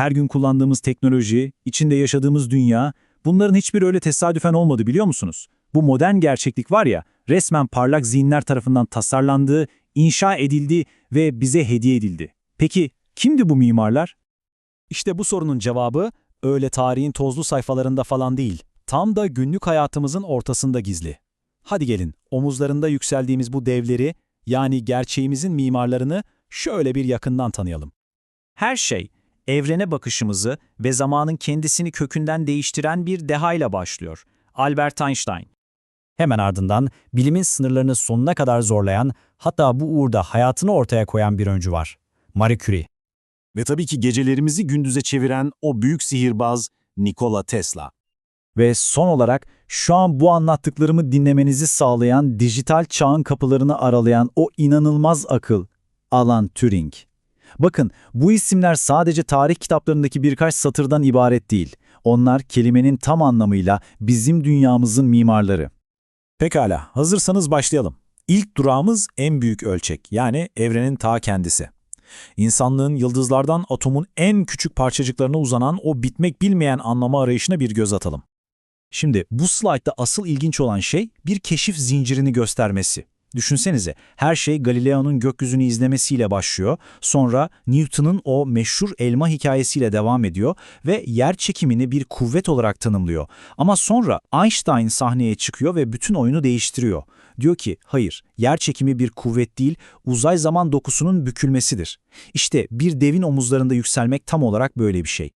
her gün kullandığımız teknoloji, içinde yaşadığımız dünya, bunların hiçbir öyle tesadüfen olmadı biliyor musunuz? Bu modern gerçeklik var ya, resmen parlak zihinler tarafından tasarlandığı, inşa edildi ve bize hediye edildi. Peki kimdi bu mimarlar? İşte bu sorunun cevabı öyle tarihin tozlu sayfalarında falan değil. Tam da günlük hayatımızın ortasında gizli. Hadi gelin, omuzlarında yükseldiğimiz bu devleri, yani gerçeğimizin mimarlarını şöyle bir yakından tanıyalım. Her şey, evrene bakışımızı ve zamanın kendisini kökünden değiştiren bir dehayla başlıyor. Albert Einstein. Hemen ardından bilimin sınırlarını sonuna kadar zorlayan, hatta bu uğurda hayatını ortaya koyan bir öncü var. Marie Curie. Ve tabii ki gecelerimizi gündüze çeviren o büyük sihirbaz Nikola Tesla. Ve son olarak şu an bu anlattıklarımı dinlemenizi sağlayan dijital çağın kapılarını aralayan o inanılmaz akıl, Alan Turing. Bakın bu isimler sadece tarih kitaplarındaki birkaç satırdan ibaret değil. Onlar kelimenin tam anlamıyla bizim dünyamızın mimarları. Pekala, hazırsanız başlayalım. İlk durağımız en büyük ölçek, yani evrenin ta kendisi. İnsanlığın yıldızlardan atomun en küçük parçacıklarına uzanan o bitmek bilmeyen anlama arayışına bir göz atalım. Şimdi bu slaytta asıl ilginç olan şey bir keşif zincirini göstermesi. Düşünsenize her şey Galileo'nun gökyüzünü izlemesiyle başlıyor, sonra Newton'un o meşhur elma hikayesiyle devam ediyor ve yer çekimini bir kuvvet olarak tanımlıyor. Ama sonra Einstein sahneye çıkıyor ve bütün oyunu değiştiriyor. Diyor ki hayır, yer çekimi bir kuvvet değil, uzay zaman dokusunun bükülmesidir. İşte bir devin omuzlarında yükselmek tam olarak böyle bir şey.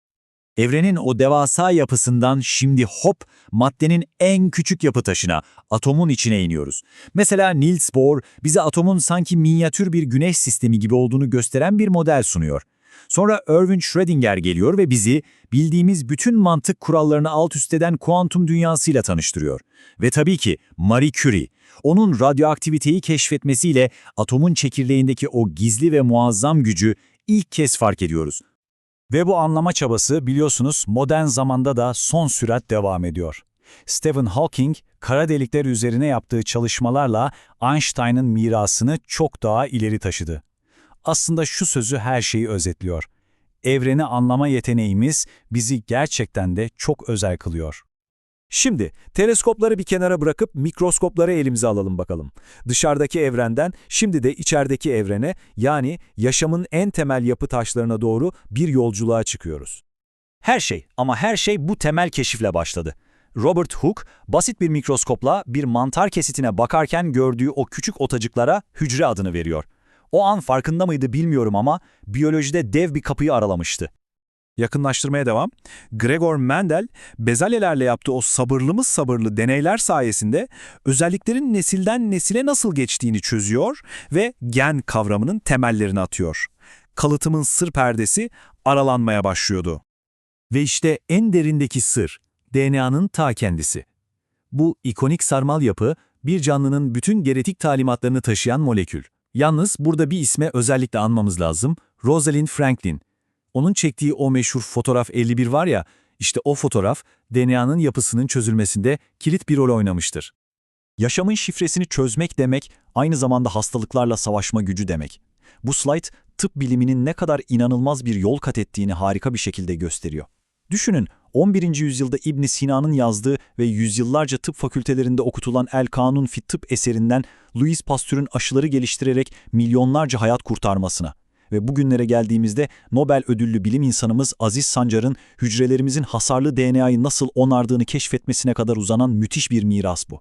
Evrenin o devasa yapısından şimdi hop maddenin en küçük yapı taşına, atomun içine iniyoruz. Mesela Niels Bohr bize atomun sanki minyatür bir güneş sistemi gibi olduğunu gösteren bir model sunuyor. Sonra Erwin Schrödinger geliyor ve bizi bildiğimiz bütün mantık kurallarını alt üst eden kuantum dünyasıyla tanıştırıyor. Ve tabii ki Marie Curie, onun radyoaktiviteyi keşfetmesiyle atomun çekirdeğindeki o gizli ve muazzam gücü ilk kez fark ediyoruz. Ve bu anlama çabası biliyorsunuz modern zamanda da son sürat devam ediyor. Stephen Hawking, kara delikler üzerine yaptığı çalışmalarla Einstein'ın mirasını çok daha ileri taşıdı. Aslında şu sözü her şeyi özetliyor. Evreni anlama yeteneğimiz bizi gerçekten de çok özel kılıyor. Şimdi teleskopları bir kenara bırakıp mikroskopları elimize alalım bakalım. Dışarıdaki evrenden şimdi de içerideki evrene yani yaşamın en temel yapı taşlarına doğru bir yolculuğa çıkıyoruz. Her şey ama her şey bu temel keşifle başladı. Robert Hooke basit bir mikroskopla bir mantar kesitine bakarken gördüğü o küçük otacıklara hücre adını veriyor. O an farkında mıydı bilmiyorum ama biyolojide dev bir kapıyı aralamıştı. Yakınlaştırmaya devam. Gregor Mendel, bezelyelerle yaptığı o sabırlı mı sabırlı deneyler sayesinde özelliklerin nesilden nesile nasıl geçtiğini çözüyor ve gen kavramının temellerini atıyor. Kalıtımın sır perdesi aralanmaya başlıyordu. Ve işte en derindeki sır, DNA'nın ta kendisi. Bu ikonik sarmal yapı, bir canlının bütün genetik talimatlarını taşıyan molekül. Yalnız burada bir isme özellikle anmamız lazım, Rosalind Franklin. Onun çektiği o meşhur fotoğraf 51 var ya, işte o fotoğraf DNA'nın yapısının çözülmesinde kilit bir rol oynamıştır. Yaşamın şifresini çözmek demek, aynı zamanda hastalıklarla savaşma gücü demek. Bu slide, tıp biliminin ne kadar inanılmaz bir yol kat ettiğini harika bir şekilde gösteriyor. Düşünün, 11. yüzyılda İbn Sina'nın yazdığı ve yüzyıllarca tıp fakültelerinde okutulan El Kanun fi Tıp eserinden Louis Pasteur'ün aşıları geliştirerek milyonlarca hayat kurtarmasına ve bugünlere geldiğimizde Nobel ödüllü bilim insanımız Aziz Sancar'ın hücrelerimizin hasarlı DNA'yı nasıl onardığını keşfetmesine kadar uzanan müthiş bir miras bu.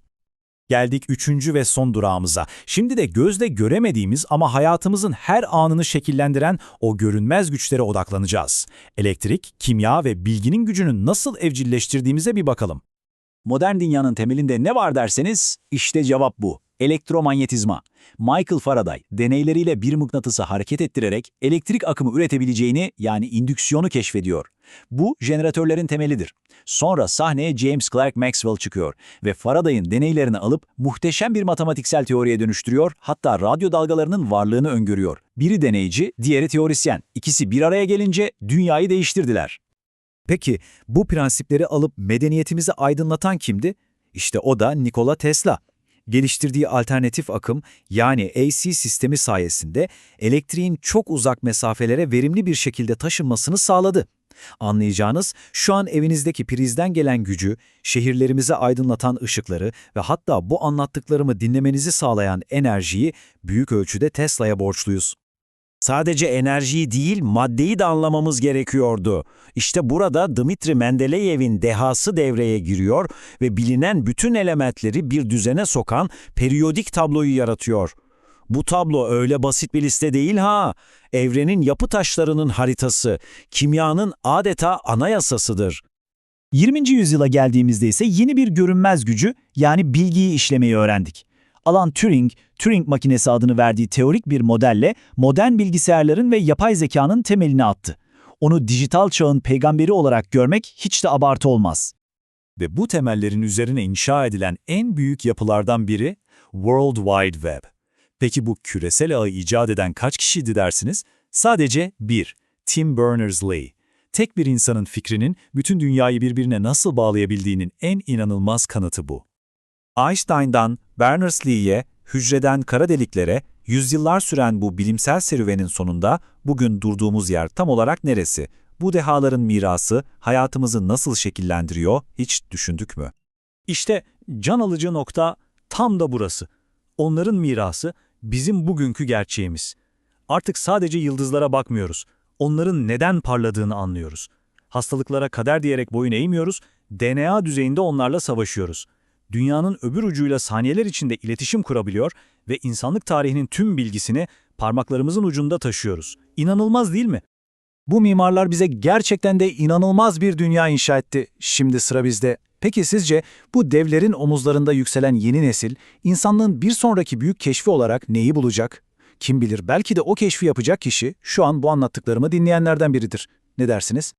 Geldik üçüncü ve son durağımıza. Şimdi de gözle göremediğimiz ama hayatımızın her anını şekillendiren o görünmez güçlere odaklanacağız. Elektrik, kimya ve bilginin gücünü nasıl evcilleştirdiğimize bir bakalım. Modern dünyanın temelinde ne var derseniz, işte cevap bu. Elektromanyetizma. Michael Faraday deneyleriyle bir mıknatısı hareket ettirerek elektrik akımı üretebileceğini yani indüksiyonu keşfediyor. Bu jeneratörlerin temelidir. Sonra sahneye James Clerk Maxwell çıkıyor ve Faraday'ın deneylerini alıp muhteşem bir matematiksel teoriye dönüştürüyor, hatta radyo dalgalarının varlığını öngörüyor. Biri deneyci, diğeri teorisyen. İkisi bir araya gelince dünyayı değiştirdiler. Peki bu prensipleri alıp medeniyetimizi aydınlatan kimdi? İşte o da Nikola Tesla geliştirdiği alternatif akım yani AC sistemi sayesinde elektriğin çok uzak mesafelere verimli bir şekilde taşınmasını sağladı. Anlayacağınız, şu an evinizdeki prizden gelen gücü, şehirlerimizi aydınlatan ışıkları ve hatta bu anlattıklarımı dinlemenizi sağlayan enerjiyi büyük ölçüde Tesla'ya borçluyuz. Sadece enerjiyi değil, maddeyi de anlamamız gerekiyordu. İşte burada Dmitri Mendeleyev'in dehası devreye giriyor ve bilinen bütün elementleri bir düzene sokan periyodik tabloyu yaratıyor. Bu tablo öyle basit bir liste değil ha. Evrenin yapı taşlarının haritası, kimyanın adeta anayasasıdır. 20. yüzyıla geldiğimizde ise yeni bir görünmez gücü yani bilgiyi işlemeyi öğrendik. Alan Turing, Turing makinesi adını verdiği teorik bir modelle modern bilgisayarların ve yapay zekanın temelini attı. Onu dijital çağın peygamberi olarak görmek hiç de abartı olmaz. Ve bu temellerin üzerine inşa edilen en büyük yapılardan biri World Wide Web. Peki bu küresel ağı icat eden kaç kişiydi dersiniz? Sadece bir, Tim Berners-Lee. Tek bir insanın fikrinin bütün dünyayı birbirine nasıl bağlayabildiğinin en inanılmaz kanıtı bu. Einstein'dan Berners-Lee'ye, hücreden kara deliklere, yüzyıllar süren bu bilimsel serüvenin sonunda bugün durduğumuz yer tam olarak neresi? Bu dehaların mirası hayatımızı nasıl şekillendiriyor hiç düşündük mü? İşte can alıcı nokta tam da burası. Onların mirası bizim bugünkü gerçeğimiz. Artık sadece yıldızlara bakmıyoruz. Onların neden parladığını anlıyoruz. Hastalıklara kader diyerek boyun eğmiyoruz, DNA düzeyinde onlarla savaşıyoruz. Dünyanın öbür ucuyla saniyeler içinde iletişim kurabiliyor ve insanlık tarihinin tüm bilgisini parmaklarımızın ucunda taşıyoruz. İnanılmaz değil mi? Bu mimarlar bize gerçekten de inanılmaz bir dünya inşa etti. Şimdi sıra bizde. Peki sizce bu devlerin omuzlarında yükselen yeni nesil, insanlığın bir sonraki büyük keşfi olarak neyi bulacak? Kim bilir belki de o keşfi yapacak kişi şu an bu anlattıklarımı dinleyenlerden biridir. Ne dersiniz?